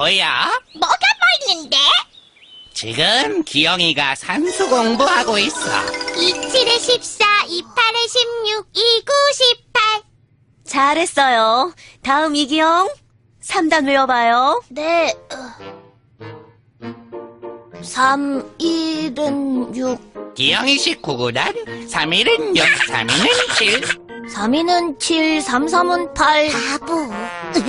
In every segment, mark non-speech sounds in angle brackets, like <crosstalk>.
보여? 뭐가 보이는데? 지금 기영이가 산수 공부하고 있어. 27에 14, 28에 16, 29, 18. 잘했어요. 다음 이기영. 3단 외워봐요. 네. 3, 1은 6, 기영이식 구구단 3일은 6, 3일은 7. 3이는 7, 3, 3은 8. 바보. 3,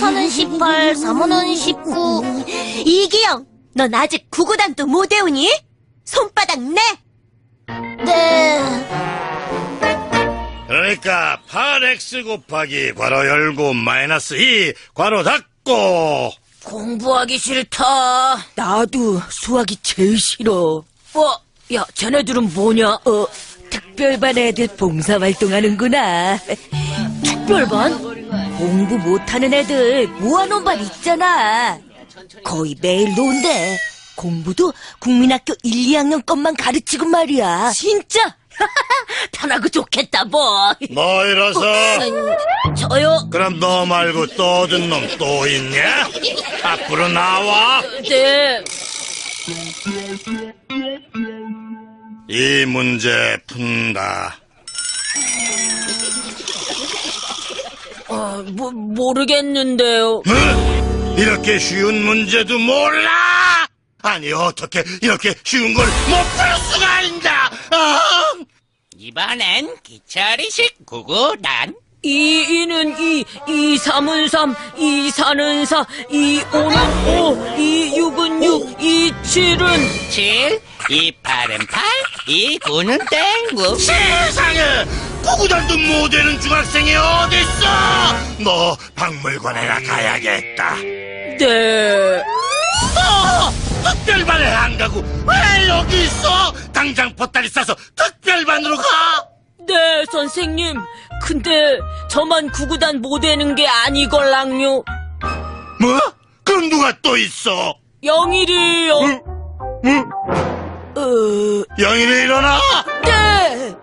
4는 18, 3, 5는 19. 이기영, 넌 아직 구구단도 못 외우니? 손바닥 내! 네. 그러니까 8x 곱하기 괄호 열고 마이너스 2 괄호 닫고 공부하기 싫다. 나도 수학이 제일 싫어. 어, 야, 쟤네들은 뭐냐? 어, 특별반 애들 봉사활동하는구나. 특별반? 공부 못하는 애들 모아놓은 반 있잖아. 거의 매일 논대. 공부도 국민학교 1, 2학년 것만 가르치고 말이야. 진짜? <laughs> 편하고 좋겠다, 뭐. 너희라서 <laughs> 저요? 그럼 너 말고 또 얻은 놈또 있냐? 앞으로 나와 네. 이 문제 푼다 어, 뭐, 모르겠는데요. 응? 이렇게 쉬운 문제도 몰라? 아니 어떻게 이렇게 쉬운 걸 못 풀 수가 있나 아! 이번엔 기철이식 구구단. 이, 이는 이, 이, 삼은 삼, 이, 사는 사, 이, 오는 오, 이, 육은 육, 이, 칠은 7, 이 8은 8, 이 9는 땡구. 세상에 구구단도 못 되는 중학생이 어딨어 너 박물관에나 가야겠다 네. 어! 특별반에 안 가고 왜 여기 있어? 당장 보따리 싸서 특별반으로 가! 네, 선생님. 근데 저만 구구단 못 되는 게 아니걸랑요. 뭐? 그럼 누가 또 있어? 영일이요. 응? 응? 어, 영일이 일어나! 네.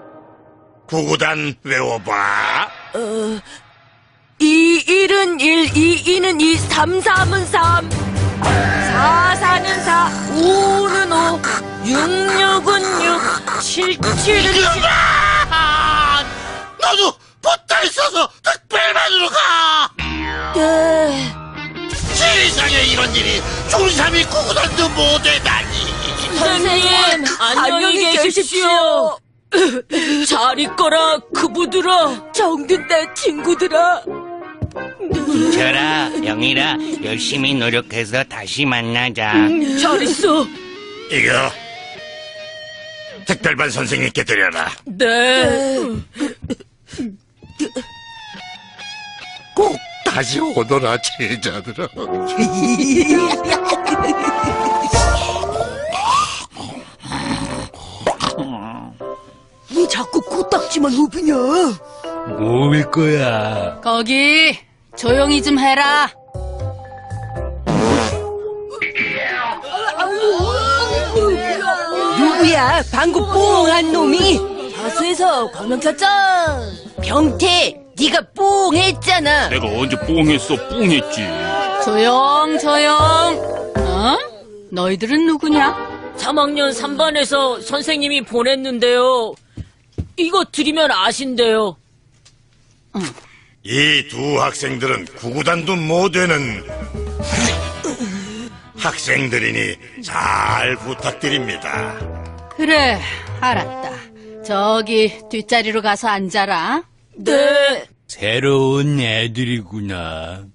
구구단 외워봐. 어, 이, 일은 일, 이, 이는 이, 삼, 삼은 삼. 사, 사는 사, 오는 오, 육, 육은 육, 칠, 칠은 칠. 아! 너도 보따리 싸서 특별반으로 가! 네. 세상에 이런 일이 중3이 구구단도 못해다니! 선생님, 안녕히 계십시오. 잘 있거라, 그부들아. 정든다, 친구들아. 기철아, 영일아, 열심히 노력해서 다시 만나자. 잘 있어. 이거 특별반 선생님께 드려라. 네. 꼭 다시 오너라 제자들아. <laughs> 자꾸 코딱지만 우비냐? 뭐일 거야? 거기 조용히 좀 해라. 누구야? 방구 뽕한 놈이? 하수에서 광명 켰잖아. 병태, 네가 뽕했잖아. 내가 언제 뽕했어? 뽕했지. 조용, 조용. 어? 너희들은 누구냐? 3학년 3반에서 선생님이 보냈는데요. 이거 드리면 아신대요. 이 두 학생들은 구구단도 못 되는 학생들이니 잘 부탁드립니다. 그래, 알았다. 저기 뒷자리로 가서 앉아라. 네. 새로운 애들이구나.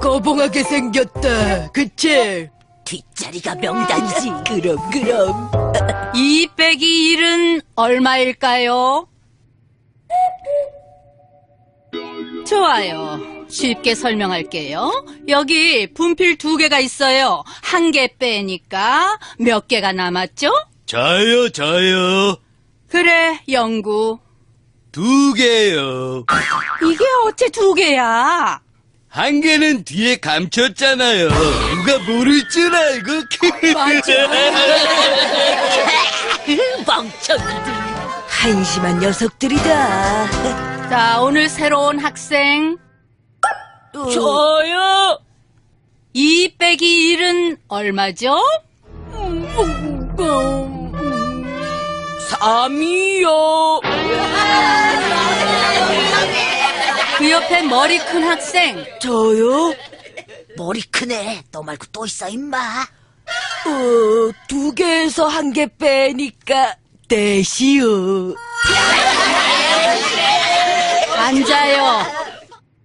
거봉하게 생겼다. 그치? 뒷자리가 명단이지. 그럼, 그럼. 2 빼기 1은 얼마일까요? 좋아요. 쉽게 설명할게요. 여기 분필 두 개가 있어요. 한 개 빼니까 몇 개가 남았죠? 저요, 저요. 그래, 영구. 두 개요. 이게 어째 두 개야? 한 개는 뒤에 감췄잖아요. 누가 모를 줄 알고. 멍청이들. 한심한 녀석들이다. 자, 오늘 새로운 학생. 저요? 2 빼기 일은 얼마죠? 3이요. 그 옆에 머리 큰 학생. 저요? 머리 크네. 너 말고 또 있어, 임마. 어, 두 개에서 한 개 빼니까 넷이요. 앉아요.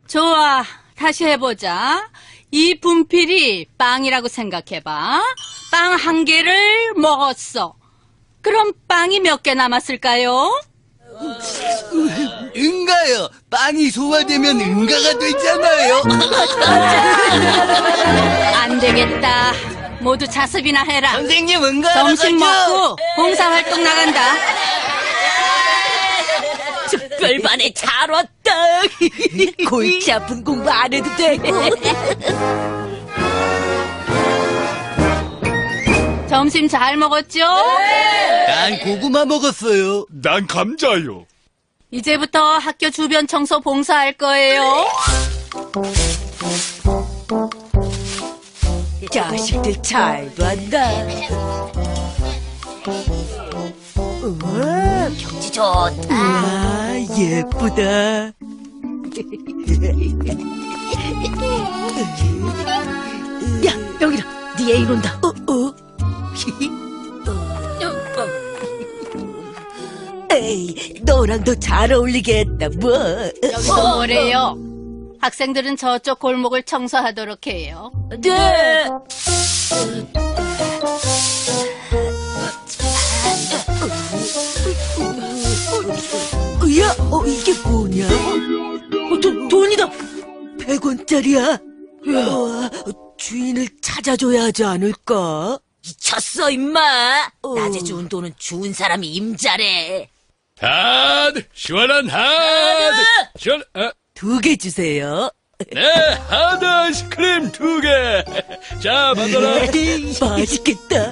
좋아. 다시 해보자. 이 분필이 빵이라고 생각해봐. 빵 한 개를 먹었어. 그럼 빵이 몇 개 남았을까요? 응가요. 빵이 소화되면 응가가 되잖아요. <laughs> 안 되겠다. 모두 자습이나 해라. 선생님 응가 점심 먹고 봉사활동 나간다. 특별반에 잘 왔다. <laughs> 골치 아픈 공부 안 해도 돼. 점심 잘 먹었죠? 난 고구마 먹었어요. 난 감자요. 이제부터 학교 주변 청소 봉사할 거예요. 자식들 잘도 한다. 우와, 경치 좋다. 우와, 예쁘다. 야, 여기다. 네 애인 온다. 어, 어. 에이, 너랑도 잘 어울리겠다, 뭐. 여기서 뭐래요? 학생들은 저쪽 골목을 청소하도록 해요. 네. 야, 어, 이게 뭐냐? 어, 돈, 돈이다! 100원짜리야! 우와, 주인을 찾아줘야 하지 않을까? 미쳤어, 임마. 어. 낮에 주운 돈은 주운 사람이 임자래. 핫! 시원한 핫! 시원, 아, 두 개 주세요. 네, 핫 아이스크림 두 개! 자, 받아라. 맛있겠다.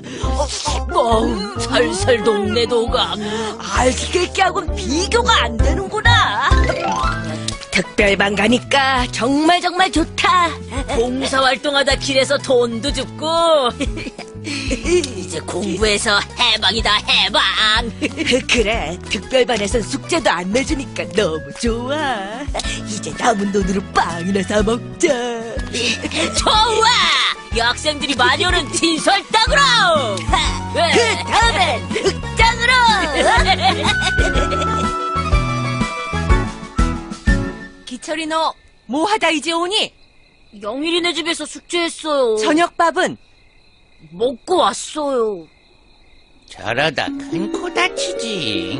뻥, 살살 동네 도감. 알기게하고는 비교가 안 되는구나. 특별반 가니까 정말 정말 좋다. 봉사활동하다 길에서 돈도 줍고. <laughs> 이제 공부해서 해방이다, 해방. <laughs> 그래, 특별반에선 숙제도 안 내주니까 너무 좋아. 이제 남은 돈으로 빵이나 사 먹자. <laughs> 좋아! 여학생들이 많이 오는 진설당으로! <laughs> 그 다음엔 흑장으로! 기철이 너 뭐 하다 이제 오니? 영일이네 집에서 숙제했어요. 저녁밥은? 먹고 왔어요. 저러다 큰 코 다치지.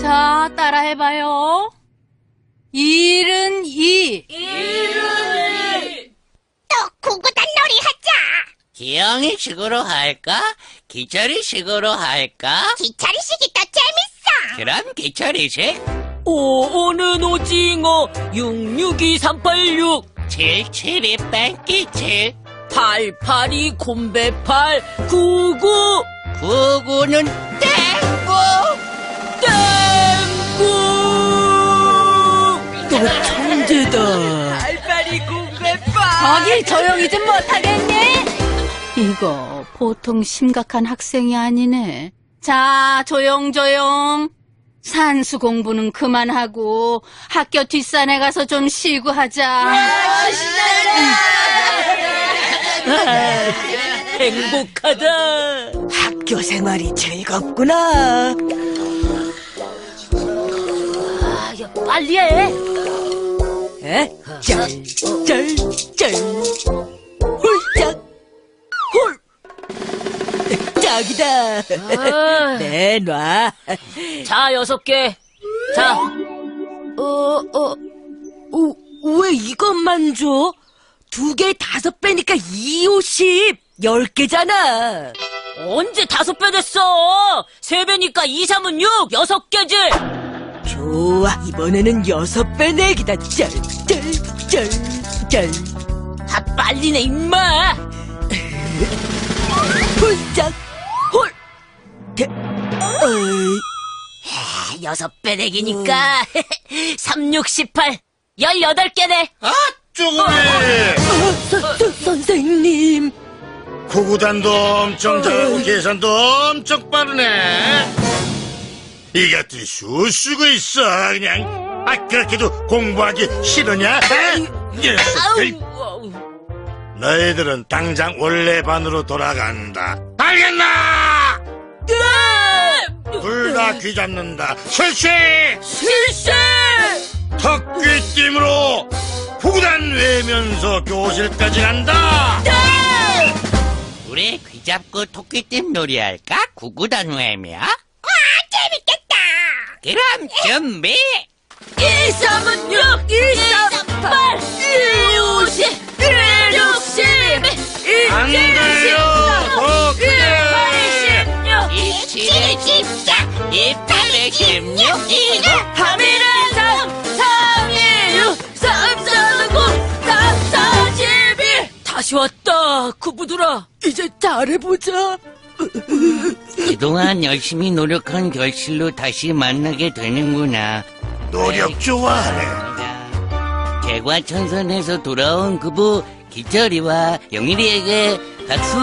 자, 따라 해봐요. 일은 이. 또 구구단 놀이 하자. 기영이 식으로 할까? 기철이 식으로 할까? 기차리식이 더 재밌어. 그럼 기철이식 오오는 오징어 662386 칠칠이 뺑기 칠882 곰배팔 99 구구는 땡고 땡구 너 천재다. 거기 조용히 좀 못하겠니? 이거 보통 심각한 학생이 아니네. 자, 조용조용. 산수 공부는 그만하고 학교 뒷산에 가서 좀 쉬고 하자. 행복하다 학교 생활이 즐겁구나. 아, 야, 빨리 해 에? 짤, 짤, 짤. 홀짝, 홀. 짝이다. 아, 내놔. 자 여섯 개 자 어, 어, 어, 왜 이것만 줘? 두 개 다섯 배니까 250. 열 개잖아. 언제 다섯 배 됐어 세 배니까 2, 3은 6 여섯 개지 좋아, 이번에는 여섯 배 내기다. 짤, 짤, 짤, 짤. 아 빨리 내 임마 <laughs> 홀짝, 홀. 대, 어이. 여섯 배 내기니까 3, 6, 18 18개네 아, 쪼그리 서, 서, 선생님. 구구단도 엄청 잘하고 계산도 엄청 빠르네. 이것들이 슈슈고 있어? 그냥. 아 그렇게도 공부하기 싫으냐? 에? 녀석들. 너희들은 당장 원래 반으로 돌아간다. 알겠나? 둘 다 귀 잡는다. 실시 실세! 턱귀띠으로 구구단 외면서 교실까지 간다 우리 귀 잡고 토끼띠 놀이할까? 구구단 외며? 와, 재밌겠다! 그럼 준비! 1, 3은 6, 2, 3, 8, 1, 50, 1, 60, 1, 안 돼요 더 크게 86, 27에 14, 28에 16, 2, 3일은 3, 다시 왔다, 구부들아. 이제 잘해보자. 그동안 열심히 노력한 결실로 다시 만나게 되는구나. 노력 좋아하네 개과천선에서 돌아온 그부 기철이와 영일이에게 박수!